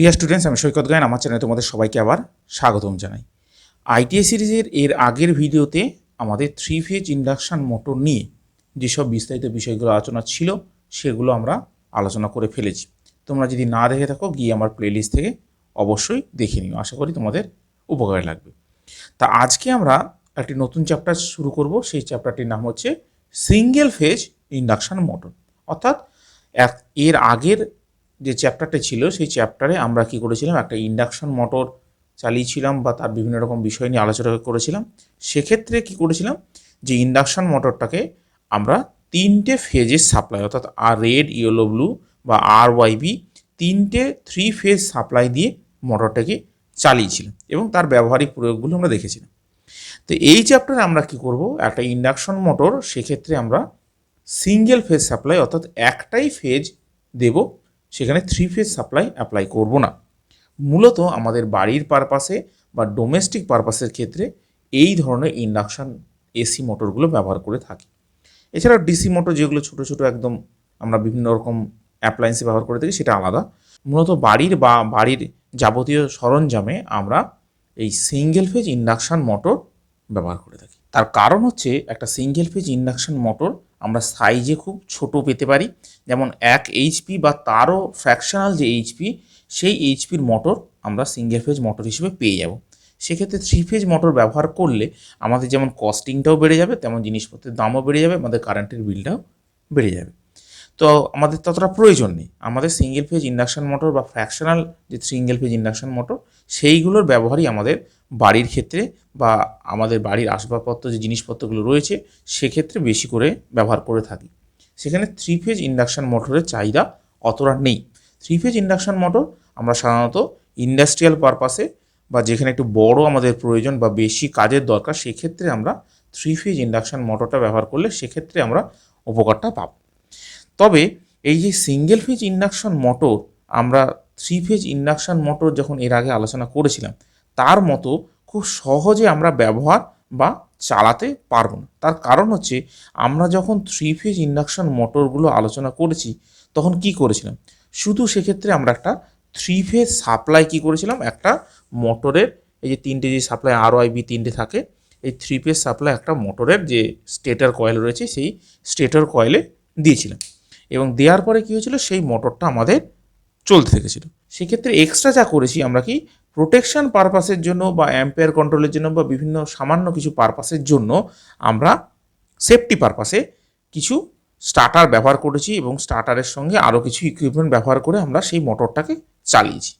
Dear students আমি সৈকত গায়ন। আমার চ্যানেলে তোমাদের সবাইকে আবার স্বাগতম জানাই। আইটিআই সিরিজের এর আগের ভিডিওতে আমাদের থ্রি ফেজ ইন্ডাকশান মোটর নিয়ে যেসব বিস্তারিত বিষয়গুলো আলোচনা ছিল, সেগুলো আমরা আলোচনা করে ফেলেছি। তোমরা যদি না দেখে থাকো, গিয়ে আমার প্লেলিস্ট থেকে অবশ্যই দেখে নিও। আশা করি তোমাদের উপকারে লাগবে। তা আজকে আমরা একটি নতুন চ্যাপ্টার শুরু করব। সেই চ্যাপ্টারটির নাম হচ্ছে সিঙ্গেল ফেজ ইন্ডাকশান মোটর অর্থাৎ এর আগের যে চ্যাপ্টারটা ছিল, সেই চ্যাপ্টারে আমরা কি করেছিলাম? একটা ইন্ডাকশন মোটর চালিয়েছিলাম বা তার বিভিন্ন রকম বিষয় নিয়ে আলোচনা করেছিলাম। সেক্ষেত্রে কি করেছিলাম? যে ইন্ডাকশন মোটরটাকে আমরা তিনটে ফেজের সাপ্লাই অর্থাৎ আর রেড ইয়েলো ব্লু বা আর ওয়াইবি তিনটে থ্রি ফেজ সাপ্লাই দিয়ে মোটরটাকে চালিয়েছিলাম এবং তার ব্যবহারিক প্রয়োগগুলো আমরা দেখেছিলাম। তো এই চ্যাপ্টারে আমরা কি করব? একটা ইন্ডাকশন মোটর সেক্ষেত্রে আমরা সিঙ্গেল ফেজ সাপ্লাই অর্থাৎ একটাই ফেজ দেব সেখানে থ্রি ফেজ সাপ্লাই অ্যাপ্লাই করব না। মূলত আমাদের বাড়ির পারপাসে বা ডোমেস্টিক পারপাসের ক্ষেত্রে এই ধরনের ইন্ডাকশান এসি মোটরগুলো ব্যবহার করে থাকি। এছাড়া ডিসি মোটর যেগুলো ছোটো ছোটো একদম আমরা বিভিন্ন রকম অ্যাপ্লায়েন্সে ব্যবহার করে থাকি, সেটা আলাদা। মূলত বাড়ির বা বাড়ির যাবতীয় সরঞ্জামে আমরা এই সিঙ্গেল ফেজ ইন্ডাকশান মোটর ব্যবহার করে থাকি। তার কারণ হচ্ছে একটা সিঙ্গেল ফেজ ইন্ডাকশান মোটর আমরা সাইজে খুব ছোট পেতে পারি যেমন এক এইচপি বা তারও ফ্র্যাকশনাল যে এইচপি সেই এইচপির মোটর আমরা সিঙ্গেল ফেজ মোটর হিসেবে পেয়ে যাব। সেক্ষেত্রে থ্রি ফেজ মোটর ব্যবহার করলে আমাদের যেমন কস্টিংটাও বেড়ে যাবে, তেমন জিনিসপত্রের দামও বেড়ে যাবে, আমাদের কারেন্টের বিলটাও বেড়ে যাবে। তো আমাদের ততটা প্রয়োজন নেই। আমাদের সিঙ্গেল ফেজ ইন্ডাকশান মোটর বা ফ্র্যাকশনাল যে সিঙ্গেল ফেজ ইন্ডাকশান মোটর সেইগুলোর ব্যবহারই আমাদের বাড়ির ক্ষেত্রে বা আমাদের বাড়ির আসবাবপত্র যে জিনিসপত্রগুলো রয়েছে, সেক্ষেত্রে বেশি করে ব্যবহার করে থাকি। সেখানে থ্রি ফেজ ইন্ডাকশন মোটরের চাহিদা অতটা নেই। থ্রি ফেজ ইন্ডাকশন মোটর আমরা সাধারণত ইন্ডাস্ট্রিয়াল পারপাসে বা যেখানে একটু বড় আমাদের প্রয়োজন বা বেশি কাজের দরকার, সেক্ষেত্রে আমরা থ্রি ফেজ ইন্ডাকশন মোটরটা ব্যবহার করলে সেক্ষেত্রে আমরা উপকারটা পাব। তবে এই যে সিঙ্গেল ফেজ ইন্ডাকশন মোটর আমরা থ্রি ফেজ ইন্ডাকশন মোটর যখন এর আগে আলোচনা করেছিলাম, তার মতো খুব সহজে আমরা ব্যবহার বা চালাতে পারব না। তার কারণ হচ্ছে, আমরা যখন থ্রি ফেজ ইন্ডাকশন মোটরগুলো আলোচনা করেছি, তখন কি করেছিলাম? শুধু সেক্ষেত্রে আমরা একটা থ্রি ফেজ সাপ্লাই কি করেছিলাম? একটা মোটরের এই যে তিনটে যে সাপ্লাই আর বি তিনটে থাকে, এই থ্রি ফেজ সাপ্লাই একটা মোটরের যে স্টেটার কয়েল রয়েছে, সেই স্টেটার কয়েলে দিয়েছিলাম। এবং দেওয়ার পরে কী হয়েছিল? সেই মোটরটা আমাদের চলতে থেকেছিল। সেক্ষেত্রে এক্সট্রা যা করেছি, আমরা কি প্রোটেকশন পারপাসের জন্য বা অ্যাম্পেয়ার কন্ট্রোলের জন্য বা বিভিন্ন সামান্য কিছু পারপাসের জন্য আমরা সেফটি পারপাসে কিছু স্টার্টার ব্যবহার করেছি এবং স্টার্টারের সঙ্গে আরও কিছু ইকুইপমেন্ট ব্যবহার করে আমরা সেই মোটরটাকে চালিয়েছি।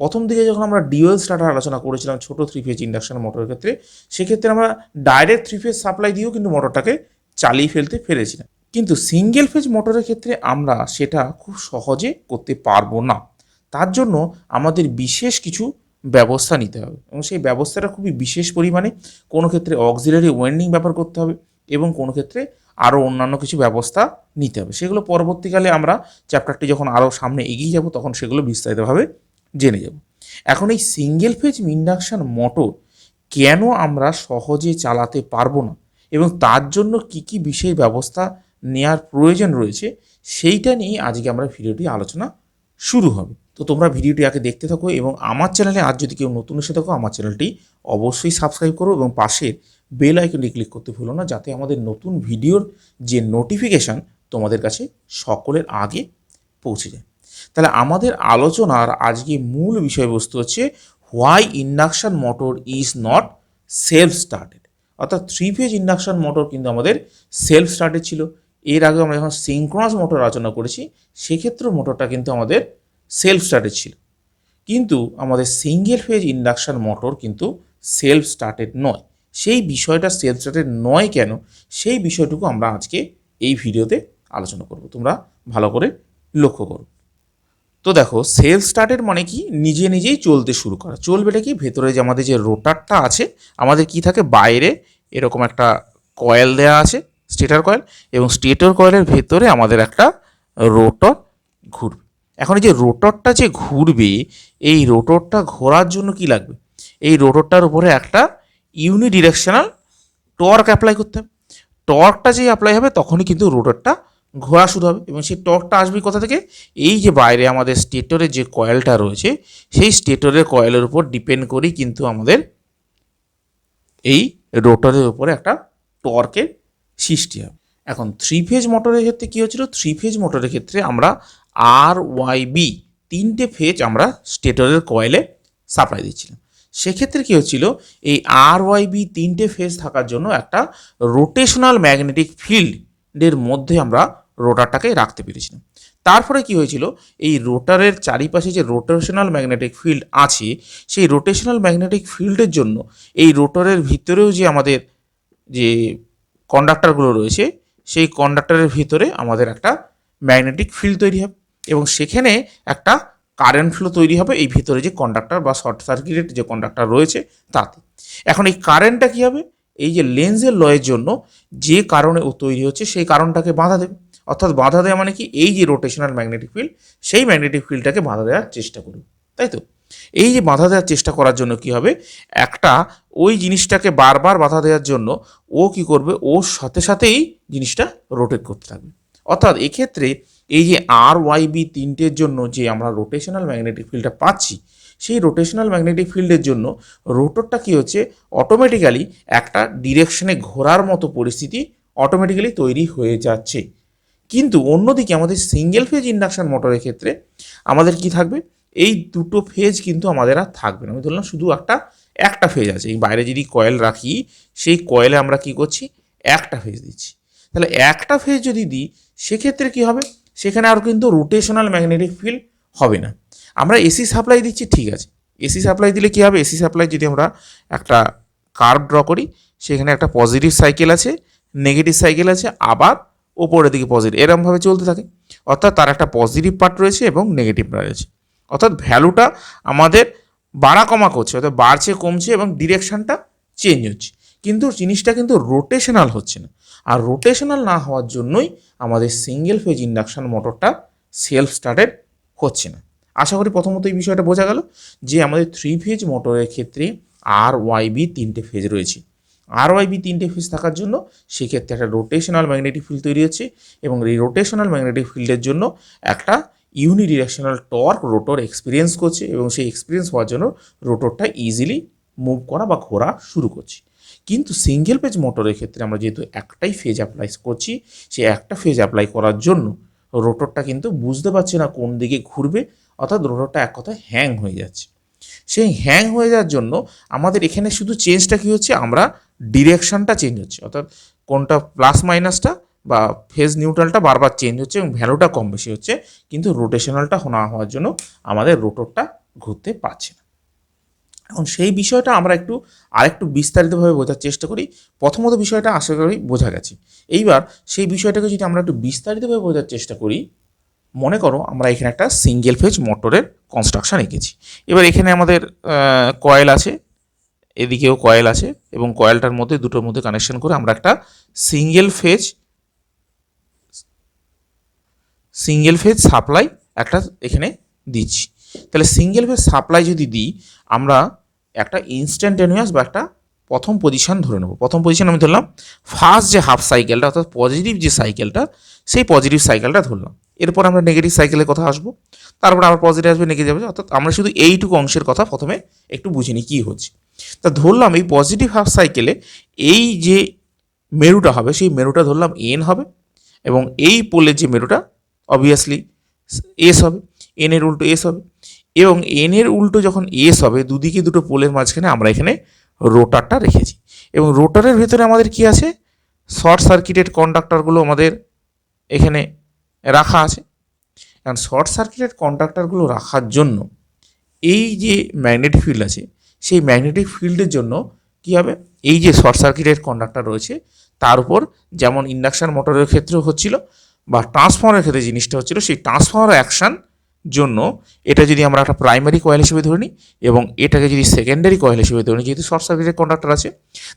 প্রথম দিকে যখন আমরা ডিওয়েল স্টার্টার আলোচনা করেছিলাম ছোটো থ্রি ফেজ ইন্ডাকশন মোটরের ক্ষেত্রে, সেক্ষেত্রে আমরা ডাইরেক্ট থ্রি ফেজ সাপ্লাই দিয়েও কিন্তু মোটরটাকে চালিয়ে ফেলতে পেরেছিলাম। কিন্তু সিঙ্গেল ফেজ মোটরের ক্ষেত্রে আমরা সেটা খুব সহজে করতে পারব না। তার জন্য আমাদের বিশেষ কিছু ব্যবস্থা নিতে হবে এবং সেই ব্যবস্থাটা খুবই বিশেষ পরিমাণে কোনো ক্ষেত্রে অক্সিলারি ওয়েন্ডিং ব্যবহার করতে হবে এবং কোনো ক্ষেত্রে আরও অন্যান্য কিছু ব্যবস্থা নিতে হবে। সেগুলো পরবর্তীকালে আমরা চ্যাপ্টারটি যখন আরও সামনে এগিয়ে যাব তখন সেগুলো বিস্তারিতভাবে জেনে যাব। এখন এই সিঙ্গেল ফেজ ইন্ডাকশান মোটর কেন আমরা সহজে চালাতে পারব না এবং তার জন্য কি কি বিশেষ ব্যবস্থা নেওয়ার প্রয়োজন রয়েছে সেইটা নিয়ে আজকে আমরা ভিডিওটি আলোচনা শুরু হবে। তো তোমরা ভিডিওটি আগে দেখতে থাকো এবং আমার চ্যানেলে আজ যদি কেউ নতুন এসে থাকো, আমার চ্যানেলটি অবশ্যই সাবস্ক্রাইব করো এবং পাশের বেল আইকনটি ক্লিক করতে ভুলো না, যাতে আমাদের নতুন ভিডিওর যে নোটিফিকেশান তোমাদের কাছে সকলের আগে পৌঁছে যায়। তাহলে আমাদের আলোচনার আজকে মূল বিষয়বস্তু হচ্ছে why induction motor is not self started অর্থাৎ থ্রি ফেজ ইন্ডাকশন মোটর কিন্তু আমাদের সেলফ স্টার্টেড ছিল। এর আগে আমরা যখন সিঙ্ক্রনাস মোটর আলোচনা করেছি, সেক্ষেত্রে মোটরটা কিন্তু আমাদের সেলফ স্টার্টেড ছিল। কিন্তু আমাদের সিঙ্গেল ফেজ ইন্ডাকশান মোটর কিন্তু সেলফ স্টার্টেড নয়। সেই বিষয়টা সেলফ স্টার্টেড নয় কেন? সেই বিষয়টুকু আমরা আজকে এই ভিডিওতে আলোচনা করব। তোমরা ভালো করে লক্ষ্য করো। তো দেখো সেলফ স্টার্টেড মানে কি? নিজে নিজেই চলতে শুরু করা। চলবেটা কি? ভেতরে যে আমাদের যে রোটারটা আছে, আমাদের কি থাকে? বাইরে এরকম একটা কয়েল দেওয়া আছে স্টেটার কয়েল এবং স্টেটার কয়েলের ভেতরে আমাদের একটা রোটর ঘুরবে। এখন এই যে রোটরটা যে ঘুরবে, এই রোটরটা ঘোরার জন্য কি লাগবে? এই রোটরটার উপরে একটা ইউনি ডিরেকশনাল টর্ক অ্যাপ্লাই করতে হবে। টর্কটা যে অ্যাপ্লাই হবে, তখনই কিন্তু রোটরটা ঘোরা শুরু হবে এবং সেই টর্কটা আসবে কোথা থেকে? এই যে বাইরে আমাদের স্টেটরের যে কয়েলটা রয়েছে, সেই স্টেটরের কয়েলের উপর ডিপেন্ড করেই কিন্তু আমাদের এই রোটরের উপরে একটা টর্কের সৃষ্টি হবে। এখন থ্রি ফেজ মোটরের ক্ষেত্রে কী হচ্ছিল থ্রি ফেজ মোটরের ক্ষেত্রে আমরা আর ওয়াই বি তিনটে ফেজ আমরা স্টেটরের কয়েলে সাপ্লাই দিচ্ছিলাম। সেক্ষেত্রে কী হচ্ছিল? এই আর ওয়াই বি তিনটে ফেজ থাকার জন্য একটা রোটেশনাল ম্যাগনেটিক ফিল্ডের মধ্যে আমরা রোটারটাকে রাখতে পেরেছিলাম। তারপরে কি হয়েছিল? এই রোটারের চারিপাশে যে রোটেশনাল ম্যাগনেটিক ফিল্ড আছে, সেই রোটেশনাল ম্যাগনেটিক ফিল্ডের জন্য এই রোটারের ভিতরেও যে আমাদের যে কন্ডাক্টারগুলো রয়েছে, সেই কন্ডাক্টারের ভিতরে আমাদের একটা ম্যাগনেটিক ফিল্ড তৈরি হবে। এবং সেখানে একটা কারেন্ট ফ্লো তৈরি হবে এই ভিতরে যে কন্ডাক্টর বা শর্ট সার্কিটেড যে কন্ডাক্টর রয়েছে তাতে। এখন এই কারেন্টটা কী হবে? এই যে লেন্সের লয়ের জন্য যে কারণে ও তৈরি হচ্ছে সেই কারণটাকে বাধা দেবে। অর্থাৎ বাধা দেওয়া মানে কি? এই যে রোটেশনাল ম্যাগনেটিক ফিল্ড সেই ম্যাগনেটিক ফিল্ডটাকে বাধা দেওয়ার চেষ্টা করবে। তাই তো? এই যে বাধা দেওয়ার চেষ্টা করার জন্য কি হবে? একটা ওই জিনিসটাকে বারবার বাধা দেওয়ার জন্য ও কি করবে? ওর সাথে সাথেই জিনিসটা রোটেট করতে থাকবে। অর্থাৎ এক্ষেত্রে এই যে আর ওয়াই বি তিনটের জন্য যে আমরা রোটেশনাল ম্যাগনেটিক ফিল্ডটা পাচ্ছি, সেই রোটেশনাল ম্যাগনেটিক ফিল্ডের জন্য রোটরটা কী হচ্ছে? অটোমেটিক্যালি একটা ডিরেকশনে ঘোরার মতো পরিস্থিতি অটোমেটিক্যালি তৈরি হয়ে যাচ্ছে। কিন্তু অন্যদিকে আমাদের সিঙ্গেল ফেজ ইন্ডাকশান মোটরের ক্ষেত্রে আমাদের কি থাকবে? এই দুটো ফেজ কিন্তু আমাদের আর থাকবে না। আমি ধরলাম শুধু একটা একটা ফেজ আছে। এই বাইরে যদি কয়েল রাখি, সেই কয়েলে আমরা কি করছি? একটা ফেজ দিচ্ছি। তাহলে একটা ফেজ যদি দিই, সেক্ষেত্রে কি হবে? সেখানে আর কিন্তু রোটেশনাল ম্যাগনেটিক ফিল্ড হবে না। আমরা এসি সাপ্লাই দিচ্ছি, ঠিক আছে। এসি সাপ্লাই দিলে কি হবে? এসি সাপ্লাই যদি আমরা একটা কার্ভ ড্র করি, সেখানে একটা পজিটিভ সাইকেল আছে নেগেটিভ সাইকেল আছে, আবার ওপরের দিকে পজিটিভ এরমভাবে চলতে থাকে। অর্থাৎ তার একটা পজিটিভ পার্ট রয়েছে এবং নেগেটিভ পার্ট রয়েছে। অর্থাৎ ভ্যালুটা আমাদের বাড়া কমা করছে, অর্থাৎ বাড়ছে, কমছে এবং ডিরেকশনটা চেঞ্জ হচ্ছে। কিন্তু জিনিসটা কিন্তু রোটেশনাল হচ্ছে না। আর রোটেশনাল না হওয়ার জন্যই আমাদের সিঙ্গেল ফেজ ইন্ডাকশান মোটরটা সেলফ স্টার্টেড হচ্ছে না। আশা করি প্রথমত এই বিষয়টা বোঝা গেল যে আমাদের থ্রি ফেজ মোটরের ক্ষেত্রে আর ওয়াই বি তিনটে ফেজ রয়েছে। আর ওয়াই বি তিনটে ফেজ থাকার জন্য সেক্ষেত্রে একটা রোটেশনাল ম্যাগনেটিক ফিল্ড তৈরি হচ্ছে এবং এই রোটেশনাল ম্যাগনেটিক ফিল্ডের জন্য একটা ইউনিডিরেকশনাল টর্ক রোটর এক্সপিরিয়েন্স করছে এবং সেই এক্সপিরিয়েন্স হওয়ার জন্য রোটরটা ইজিলি মুভ করা বা ঘোরা শুরু করছে। কিন্তু সিঙ্গেল পেজ মোটরের ক্ষেত্রে আমরা যেহেতু একটাই ফেজ অ্যাপ্লাই করছি, সেই একটা ফেজ অ্যাপ্লাই করার জন্য রোটরটা কিন্তু বুঝতে পারছে না কোন দিকে ঘুরবে, অর্থাৎ রোটরটা এক কথায় হ্যাং হয়ে যাচ্ছে। সেই হ্যাং হয়ে যাওয়ার জন্য আমাদের এখানে শুধু চেঞ্জটা কী হচ্ছে? আমরা ডিরেকশনটা চেঞ্জ হচ্ছে, অর্থাৎ কোনটা প্লাস মাইনাসটা বা ফেজ নিউট্রালটা বারবার চেঞ্জ হচ্ছে এবং ভ্যালুটা কম বেশি হচ্ছে, কিন্তু রোটেশনালটা না হওয়ার জন্য আমাদের রোটরটা ঘুরতে পারছে না। এখন সেই বিষয়টা আমরা একটু, আরেকটু বিস্তারিতভাবে বোঝার চেষ্টা করি। প্রথমত বিষয়টা আশা করি বোঝা গেছে। এইবার সেই বিষয়টাকে যদি আমরা একটু বিস্তারিতভাবে বোঝার চেষ্টা করি, মনে করো আমরা এখানে একটা সিঙ্গেল ফেজ মোটরের কনস্ট্রাকশান এঁকেছি। এবার এখানে আমাদের কয়েল আছে, এদিকেও কয়েল আছে এবং কয়েলটার মধ্যে, দুটোর মধ্যে কানেকশন করে আমরা একটা single phase single phase supply একটা এখানে দিচ্ছি। তাহলে সিঙ্গেল ফেজ সাপ্লাই যদি দিই, আমরা একটা ইনস্ট্যান্টেনিয়াস বা একটা প্রথম পজিশন ধরে নেব। প্রথম পজিশন আমি ধরলাম ফার্স্ট যে হাফ সাইকেলটা অর্থাৎ পজিটিভ যে সাইকেলটা সেই পজিটিভ সাইকেলটা ধরলাম। এরপর আমরা নেগেটিভ সাইকেলের কথা আসব, তারপর আবার পজিটিভ আসবে নেগেটিভ আসবে, অর্থাৎ আমরা শুধু এইটুকু অংশের কথা প্রথমে একটু বুঝে নিই কী হচ্ছে। তা ধরলাম এই পজিটিভ হাফ সাইকেলে এই যে মেরুটা হবে, সেই মেরুটা ধরলাম এন হবে, এবং এই পোলের যে মেরুটা অবভিয়াসলি এস হবে এন এর উল্টো এস হবে। এবং এন এর উল্টো যখন এস হবে, দুদিকে দুটো পোলের মাঝখানে আমরা এখানে রোটারটা রেখেছি। এবং রোটারের ভেতরে আমাদের কি আছে? শর্ট সার্কিটেড কন্ডাক্টরগুলো আমাদের এখানে রাখা আছে। কারণ শর্ট সার্কিটেড কন্ডাক্টরগুলো রাখার জন্য এই যে ম্যাগনেটিক ফিল্ড আছে, সেই ম্যাগনেটিক ফিল্ডের জন্য কী হবে? এই যে শর্ট সার্কিটেড কন্ডাক্টর রয়েছে, তার উপর যেমন ইন্ডাকশন মোটরের ক্ষেত্রেও হচ্ছিল বা ট্রান্সফর্মারের ক্ষেত্রে জিনিসটা হচ্ছিল, সেই ট্রান্সফর্মার অ্যাকশান জন্য এটা যদি আমরা একটা প্রাইমারি কয়েল হিসেবে ধরে নিই এবং এটাকে যদি সেকেন্ডারি কয়েল হিসেবে ধরে নিই, যেহেতু শর্ট সার্কিটের কন্ডাক্টর আছে,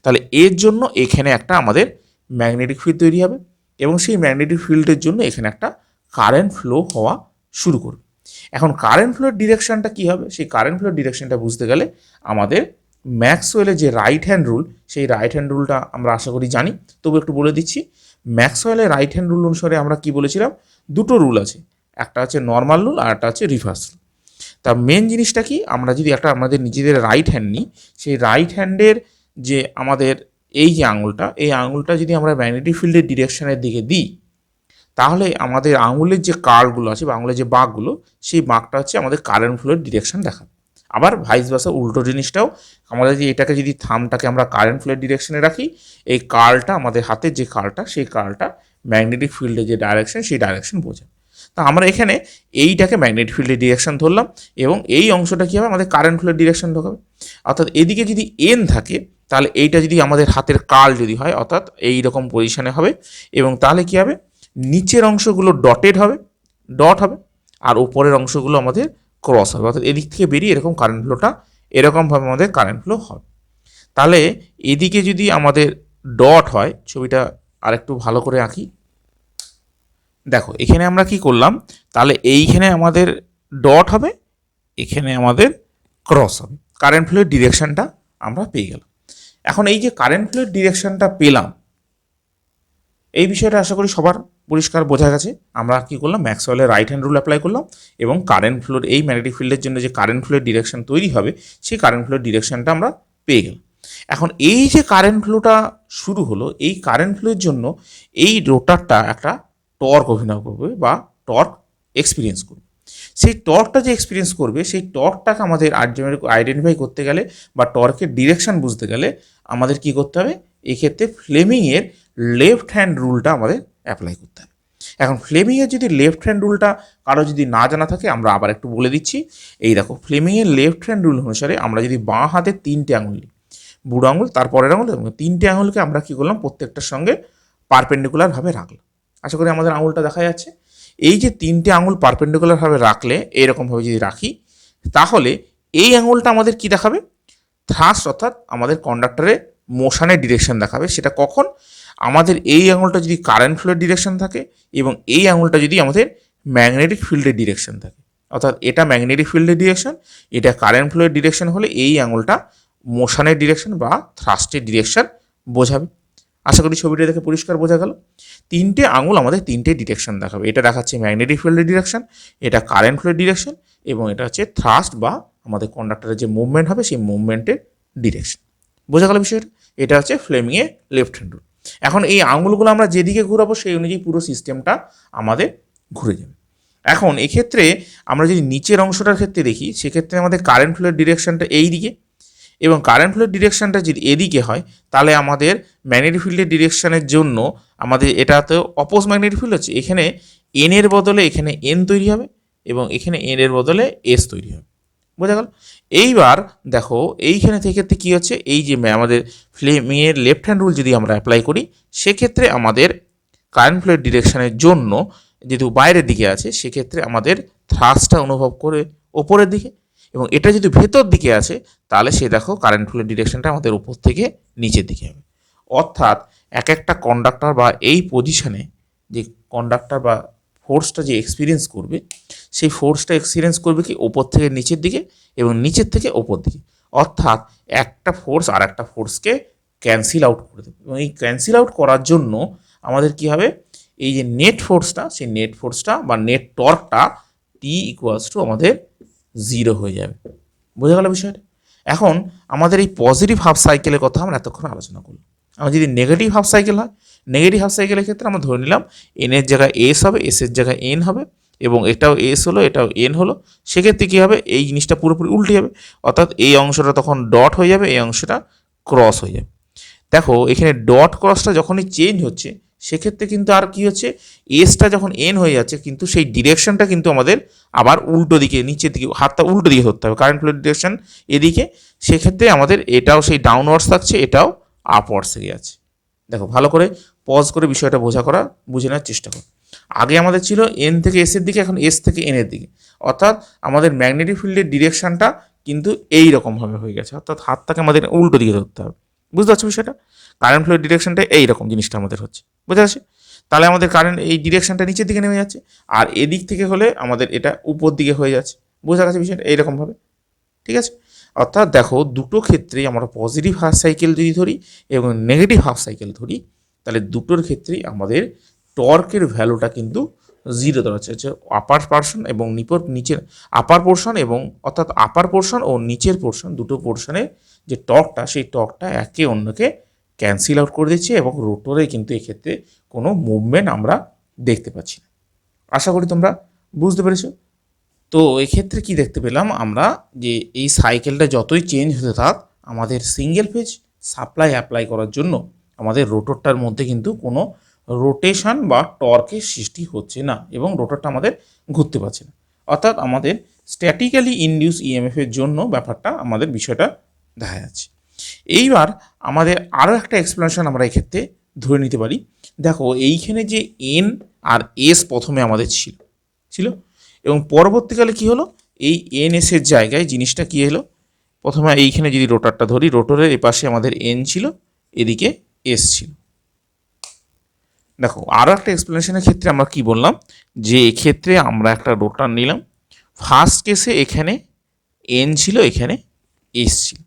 তাহলে এর জন্য এখানে একটা আমাদের ম্যাগনেটিক ফিল্ড তৈরি হবে এবং সেই ম্যাগনেটিক ফিল্ডের জন্য এখানে একটা কারেন্ট ফ্লো হওয়া শুরু করবে। এখন কারেন্ট ফ্লোর ডিরেকশনটা কী হবে? সেই কারেন্ট ফ্লোর ডিরেকশনটা বুঝতে গেলে আমাদের ম্যাক্সওয়েলের যে রাইট হ্যান্ড রুল সেই রাইট হ্যান্ড রুলটা আমরা আশা করি জানি। তবু একটু বলে দিচ্ছি ম্যাক্সওয়েলের রাইট হ্যান্ড রুল অনুসারে আমরা কি বলেছিলাম? দুটো রুল আছে। একটা হচ্ছে নর্মাল রুল আর একটা হচ্ছে রিভার্স রুল তা মেন জিনিসটা কি? আমরা যদি একটা আমাদের নিজেদের রাইট হ্যান্ড নিই, সেই রাইট হ্যান্ডের যে আমাদের এই যে আঙুলটা, এই আঙুলটা যদি আমরা ম্যাগনেটিক ফিল্ডের ডিরেকশনের দিকে দিই, তাহলে আমাদের আঙুলের যে কার্লগুলো আছে বা আঙুলের যে বাঁকগুলো সেই বাঁকটা হচ্ছে আমাদের কারেন্ট ফ্লোয়ের ডিরেকশন দেখাবে আবার ভাইস ভাষা উল্টো জিনিসটাও, আমাদের যে এটাকে যদি থামটাকে আমরা কারেন্ট ফ্লোয়ের ডিরেকশনে রাখি, এই কার্লটা আমাদের হাতের যে কার্লটা সেই কার্লটা ম্যাগনেটিক ফিল্ডের যে ডাইরেকশন সেই ডাইরেকশন বোঝায়। তা আমরা এখানে এইটাকে ম্যাগনেটিক ফিল্ডের ডিরেকশন ধরলাম এবং এই অংশটা কী হবে? আমাদের কারেন্ট ফ্লোয়ের ডিরেকশন ঢোকাবে। অর্থাৎ এদিকে যদি এন থাকে, তাহলে এইটা যদি আমাদের হাতের কাল যদি হয়, অর্থাৎ এই রকম পজিশনে হবে এবং তাহলে কী হবে? নিচের অংশগুলো ডটেড হবে ডট হবে, আর উপরের অংশগুলো আমাদের ক্রস হবে। অর্থাৎ এদিক থেকে বেরিয়ে এরকম কারেন্ট ফ্লোটা এরকমভাবে আমাদের কারেন্ট ফ্লো হবে। তাহলে এদিকে যদি আমাদের ডট হয়, ছবিটা আরেকটু ভালো করে আঁকি। দেখো, এখানে আমরা কি করলাম? তাহলে এইখানে আমাদের ডট হবে, এখানে আমাদের ক্রস হবে। কারেন্ট ফ্লোয়ের ডিরেকশনটা আমরা পেয়ে গেলাম। এখন এই যে কারেন্ট ফ্লোয়ের ডিরেকশানটা পেলাম, এই বিষয়টা আশা করি সবার পরিষ্কার বোঝা গেছে। আমরা কি করলাম? ম্যাক্সওয়েলের রাইট হ্যান্ড রুল অ্যাপ্লাই করলাম এবং কারেন্ট ফ্লোর এই ম্যাগনেটিক ফিল্ডের জন্য যে কারেন্ট ফ্লোর ডিরেকশন তৈরি হবে, সেই কারেন্ট ফ্লোর ডিরেকশনটা আমরা পেয়ে গেলাম। এখন এই যে কারেন্ট ফ্লোটা শুরু হলো, এই কারেন্ট ফ্লোর জন্য এই রোটারটা একটা টর্ক অভিনয় করবে বা টর্ক এক্সপিরিয়েন্স করবে। সেই টর্কটা যে এক্সপিরিয়েন্স করবে, সেই টর্কটাকে আমাদের আইডেন্টিফাই করতে গেলে বা টর্কের ডিরেকশন বুঝতে গেলে আমাদের কি করতে হবে? এক্ষেত্রে ফ্লেমিংয়ের লেফট হ্যান্ড রুলটা আমাদের অ্যাপ্লাই করতে হবে। এখন ফ্লেমিংয়ের যদি লেফট হ্যান্ড রুলটা কারও যদি না জানা থাকে, আমরা আবার একটু বলে দিচ্ছি। এই দেখো ফ্লেমিংয়ের লেফট হ্যান্ড রুল অনুসারে আমরা যদি বাঁ হাতে তিনটে আঙুল নিই, বুড়ো আঙুল, তারপরের আঙুল তিনটে আঙুলকে আমরা কী করলাম? প্রত্যেকটার সঙ্গে পারপেন্ডিকুলারভাবে রাখলাম। আশা করি আমাদের আঙুলটা দেখা যাচ্ছে। এই যে তিনটে আঙুল পারপেন্ডিকুলারভাবে রাখলে এরকমভাবে যদি রাখি, তাহলে এই আঙুলটা আমাদের কি দেখাবে? থ্রাস্ট অর্থাৎ আমাদের কন্ডাক্টরে মোশনের ডিরেকশন দেখাবে। সেটা কখন? আমাদের এই আঙুলটা যদি কারেন্ট ফ্লোয়ের ডিরেকশন থাকে এবং এই আঙুলটা যদি আমাদের ম্যাগনেটিক ফিল্ডের ডিরেকশন থাকে। অর্থাৎ এটা ম্যাগনেটিক ফিল্ডের ডিরেকশন এটা কারেন্ট ফ্লোয়ের ডিরেকশন হলে এই আঙুলটা মোশনের ডিরেকশন বা থ্রাস্টের ডিরেকশন বোঝাবে। আশা করি ছবিটা দেখে পরিষ্কার বোঝা গেল। তিনটে আঙুল আমাদের তিনটে ডিরেকশন দেখাবে। এটা দেখাচ্ছে ম্যাগনেটিক ফিল্ডের ডিরেকশন, এটা কারেন্ট ফ্লোয়ের ডিরেকশন এবং এটা হচ্ছে থ্রাস্ট বা আমাদের কন্ডাক্টরের যে মুভমেন্ট হবে সেই মুভমেন্টের ডিরেকশন। বোঝা গেল বিষয়টা? এটা হচ্ছে ফ্লেমিংয়ে লেফট হ্যান্ড রুল এখন এই আঙুলগুলো আমরা যেদিকে ঘুরাবো সেই অনুযায়ী পুরো সিস্টেমটা আমাদের ঘুরে যাবে। এখন এক্ষেত্রে আমরা যদি নিচের অংশটার ক্ষেত্রে দেখি, সেক্ষেত্রে আমাদের কারেন্ট ফ্লোয়ের ডিরেকশনটা এই দিকে এবং কারেন্ট ফ্লোয়ের ডিরেকশনটা যদি এদিকে হয়, তাহলে আমাদের ম্যাগনেটিক ফিল্ডের ডিরেকশনের জন্য আমাদের এটাতে অপোজ ম্যাগনেটিক ফিল্ড হচ্ছে, এখানে এন এর বদলে এখানে এন তৈরি হবে এবং এখানে এন এর বদলে এস তৈরি হবে। বোঝা গেল? এইবার দেখো, এইখানে থেকে কী হচ্ছে? এই যে আমাদের ফ্লেমিংয়ের লেফট হ্যান্ড রুল যদি আমরা অ্যাপ্লাই করি, সেক্ষেত্রে আমাদের কারেন্ট ফ্লোয়ের ডিরেকশনের জন্য যেহেতু বাইরের দিকে আছে, সেক্ষেত্রে আমাদের থ্রাসটা অনুভব করে ওপরের দিকে। এবং এটা যদি ভেতর দিকে আছে, তাহলে সে দেখো কারেন্ট ফ্লোয়ের ডিরেকশনটা আমাদের উপর থেকে নিচের দিকে হবে। অর্থাৎ এক একটা কন্ডাক্টর বা এই পজিশনে যে কন্ডাক্টর বা ফোর্সটা যে এক্সপিরিয়েন্স করবে, সেই ফোর্সটা এক্সপিরিয়েন্স করবে কি ওপর থেকে নিচের দিকে এবং নিচের থেকে ওপর দিকে। অর্থাৎ একটা ফোর্স আর একটা ফোর্সকে ক্যান্সেল আউট করে দেবে। এবং এই ক্যান্সেল আউট করার জন্য আমাদের কি হবে? এই যে নেট ফোর্সটা সেই নেট ফোর্সটা বা নেট টর্কটা টি ইকুয়ালস টু আমাদের জিরো হয়ে যাবে। বোঝা গেল বিষয়টা? এখন আমাদের এই পজিটিভ হাফ সাইকেলের কথা আমরা এতক্ষণ আলোচনা করলাম। আমার যদি নেগেটিভ হাফ সাইকেল হয় নেগেটিভ হাফ সাইকেলের ক্ষেত্রে আমরা ধরে নিলাম এনের জায়গায় এস হবে এসের জায়গায় এন হবে এবং এটাও এস হলো, এটাও এন হলো। সেক্ষেত্রে কী হবে? এই জিনিসটা পুরোপুরি উল্টে যাবে। অর্থাৎ এই অংশটা তখন ডট হয়ে যাবে, এই অংশটা ক্রস হয়ে যাবে। দেখো, এখানে ডট ক্রসটা যখনই চেঞ্জ হচ্ছে সেক্ষেত্রে কিন্তু আর কি হচ্ছে এসটা যখন এন হয়ে যাচ্ছে, কিন্তু সেই ডিরেকশনটা কিন্তু আমাদের আবার উল্টো দিকে, নিচের দিকে, হাতটা উল্টো দিকে ধরতে হবে। কারেন্ট ফ্লো ডিরেকশন এদিকে, সেক্ষেত্রে আমাদের এটাও সেই ডাউনওয়ার্ডস থাকছে, এটাও আপওয়ার্ডস থেকে আছে দেখো, ভালো করে পজ করে বিষয়টা বোঝা করা, বুঝে নেওয়ার চেষ্টা করো। আগে আমাদের ছিল এন থেকে এসের দিকে, এখন এস থেকে এনের দিকে। অর্থাৎ আমাদের ম্যাগনেটিক ফিল্ডের ডিরেকশনটা কিন্তু এই রকমভাবে হয়ে গেছে। অর্থাৎ হাতটাকে আমাদের উল্টো দিকে ধরতে হবে। বুঝতে পারছ বিষয়টা? কারেন্ট ফ্লোর ডিরেকশনটা এই রকম জিনিসটা আমাদের হচ্ছে। বুঝতে পারছি তাহলে আমাদের কারেন্ট এই ডিরেকশনটা নিচের দিকে নেমে যাচ্ছে, আর এদিক থেকে হলে আমাদের এটা উপর দিকে হয়ে যাচ্ছে। বোঝা গেছে বিষয়টা? এইরকমভাবে ঠিক আছে? অর্থাৎ দেখো, দুটো ক্ষেত্রেই আমরা পজিটিভ হাফ সাইকেল যদি ধরি এবং নেগেটিভ হাফ সাইকেল ধরি, তাহলে দুটোর ক্ষেত্রেই আমাদের টর্কের ভ্যালুটা কিন্তু জিরো হচ্ছে হচ্ছে আপার পার্সন এবং নিপর নিচের আপার পোর্শন এবং অর্থাৎ আপার পোর্শন ও নিচের পোর্শন দুটো পোর্শনের যে টর্কটা সেই টর্কটা একে অন্যকে ক্যান্সেল আউট করে দিচ্ছে এবং রোটরে কিন্তু এক্ষেত্রে কোনো মুভমেন্ট আমরা দেখতে পাচ্ছি না। আশা করি তোমরা বুঝতে পেরেছ। তো এক্ষেত্রে কি দেখতে পেলাম আমরা যে এই সাইকেলটা যতই চেঞ্জ হতে থাক, আমাদের সিঙ্গেল ফেজ সাপ্লাই অ্যাপ্লাই করার জন্য আমাদের রোটরটার মধ্যে কিন্তু কোনো রোটেশন বা টর্কের সৃষ্টি হচ্ছে না এবং রোটরটা আমাদের ঘুরতে পারছে না। অর্থাৎ আমাদের স্ট্যাটিক্যালি ইনডিউস ইএমএফের জন্য ব্যাপারটা আমাদের বিষয়টা দেখা যাচ্ছে। এইবার আমাদের আরও একটা এক্সপ্লেনেশন আমরা এক্ষেত্রে ধরে নিতে পারি। দেখো, এইখানে যে এন আর এস প্রথমে আমাদের ছিল ছিল। এবং পরবর্তীকালে কি হলো? এই এন এসের জায়গায় জিনিসটা কি এলো প্রথমে এইখানে যদি রোটারটা ধরি রোটরের এপাশে আমাদের এন ছিল, এদিকে এস ছিল। দেখো আরও একটা এক্সপ্লেনেশনের ক্ষেত্রে আমরা কি বললাম? যে এক্ষেত্রে আমরা একটা রোটার নিলাম। ফার্স্ট কেসে এখানে এন ছিল, এখানে এস ছিল।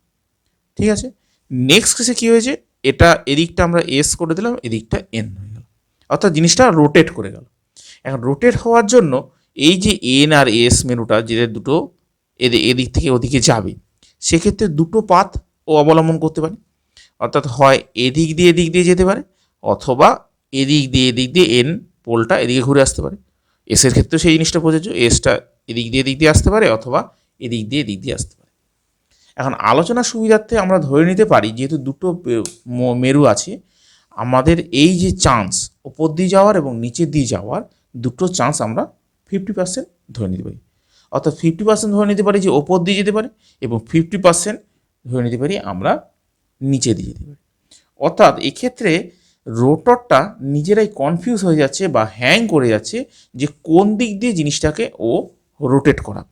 ঠিক আছে? নেক্সট কেসে কী হয়েছে? এটা এদিকটা আমরা এস করে দিলাম, এদিকটা এন হয়ে গেল। অর্থাৎ জিনিসটা রোটেট করে গেল। এখন রোটেট হওয়ার জন্য এই যে এন আর এস মেনুটা, যেটা দুটো এদি, এদিক থেকে ওদিকে যাবে, সেক্ষেত্রে দুটো পাথ ও অবলম্বন করতে পারে। অর্থাৎ হয় এদিক দিয়ে এদিক দিয়ে যেতে পারে, অথবা এদিক দিয়ে এদিক দিয়ে এন পোলটা এদিকে ঘুরে আসতে পারে। এসের ক্ষেত্রেও সেই জিনিসটা প্রযোজ্য এসটা এদিক দিয়ে এদিক দিয়ে আসতে পারে, অথবা এদিক দিয়ে এদিক দিয়ে আসতে পারে। এখন আলোচনার সুবিধার্থে আমরা ধরে নিতে পারি, যেহেতু দুটো মেরু আছে, আমাদের এই যে চান্স ওপর দিয়ে যাওয়ার এবং নিচের দিয়ে যাওয়ার দুটো চান্স আমরা ফিফটি পার্সেন্ট ধরে নিতে পারি। অর্থাৎ ফিফটি পার্সেন্ট ধরে নিতে পারি যে ওপর দিয়ে যেতে পারে এবং ফিফটি পার্সেন্ট ধরে নিতে পারি আমরা নিচে দিয়ে যেতে পারি। অর্থাৎ এক্ষেত্রে রোটরটা নিজেরাই কনফিউজ হয়ে যাচ্ছে বা হ্যাং করে যাচ্ছে যে কোন দিক দিয়ে জিনিসটাকে ও রোটেট করা।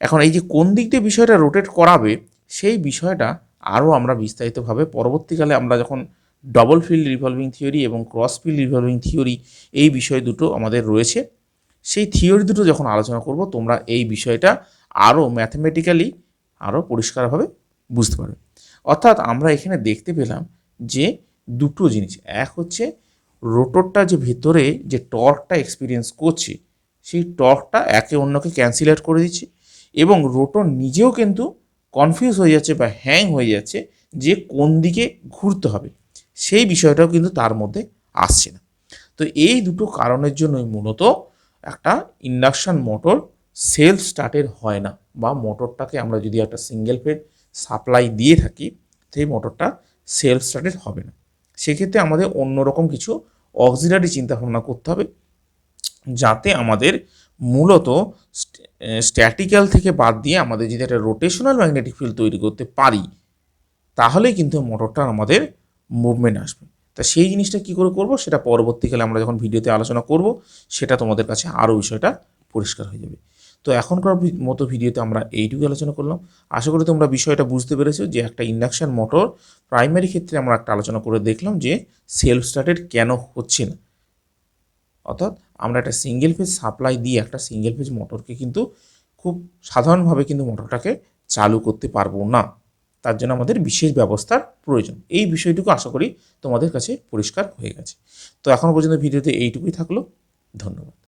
এখন এই যে কোন দিক দিয়ে বিষয়টা রোটেট করাবে, সেই বিষয়টা আরও আমরা বিস্তারিতভাবে পরবর্তীকালে আমরা যখন ডবল ফিল্ড রিভলভিং থিওরি এবং ক্রস ফিল্ড রিভলভিং থিওরি এই বিষয় দুটো আমাদের রয়েছে, সেই থিওরি দুটো যখন আলোচনা করব, তোমরা এই বিষয়টা আরও ম্যাথমেটিক্যালি আরও পরিষ্কারভাবে বুঝতে পারবে। অর্থাৎ আমরা এখানে দেখতে পেলাম যে দুটো জিনিস, এক হচ্ছে রোটরটা যে ভেতরে যে টর্কটা এক্সপিরিয়েন্স করছে, সেই টর্কটা একে অন্যকে ক্যান্সেল আউট করে দিচ্ছে। এবং রোটর নিজেও কিন্তু কনফিউজ হয়ে যাচ্ছে বা হ্যাং হয়ে যাচ্ছে যে কোন দিকে ঘুরতে হবে। সেই বিষয়টাও কিন্তু তার মধ্যে আসছে না। তো এই দুটো কারণের জন্যই মূলত একটা ইন্ডাকশান মোটর সেলফ স্টার্টের হয় না বা মোটরটাকে আমরা যদি একটা সিঙ্গেল ফেড সাপ্লাই দিয়ে থাকি, সেই মোটরটা সেলফ স্টার্টেড হবে না। সেক্ষেত্রে আমাদের অন্যরকম কিছু অক্সিলারি চিন্তাভাবনা করতে হবে, যাতে আমাদের মূলত স্ট্যাটিক্যাল থেকে বাদ দিয়ে আমাদের যদি একটা রোটেশনাল ম্যাগনেটিক ফিল্ড তৈরি করতে পারি, তাহলেই কিন্তু মোটরটার আমাদের মুভমেন্ট আসবে। তা সেই জিনিসটা কী করে করব, সেটা পরবর্তীকালে আমরা যখন ভিডিওতে আলোচনা করব, সেটা তোমাদের কাছে আরও বিষয়টা পরিষ্কার হয়ে যাবে। তো এখনকার মতো ভিডিওতে আমরা এইটুকু আলোচনা করলাম। আশা করি তোমরা বিষয়টা বুঝতে পেরেছ যে একটা ইন্ডাকশান মোটর প্রাইমারি ক্ষেত্রে আমরা একটা আলোচনা করে দেখলাম যে সেলফ স্টার্টেড কেন হচ্ছে না। অর্থাৎ আমরা একটা সিঙ্গেল ফেজ সাপ্লাই দিয়ে একটা সিঙ্গেল ফেজ মোটরকে কিন্তু খুব সাধারণভাবে কিন্তু মোটরটাকে চালু করতে পারব না। তার জন্য আমাদের বিশেষ ব্যবস্থার প্রয়োজন। এই বিষয়টুকু আশা করি তোমাদের কাছে পরিষ্কার হয়ে গেছে। তো এখনও পর্যন্ত ভিডিওতে এইটুকুই থাকল। ধন্যবাদ।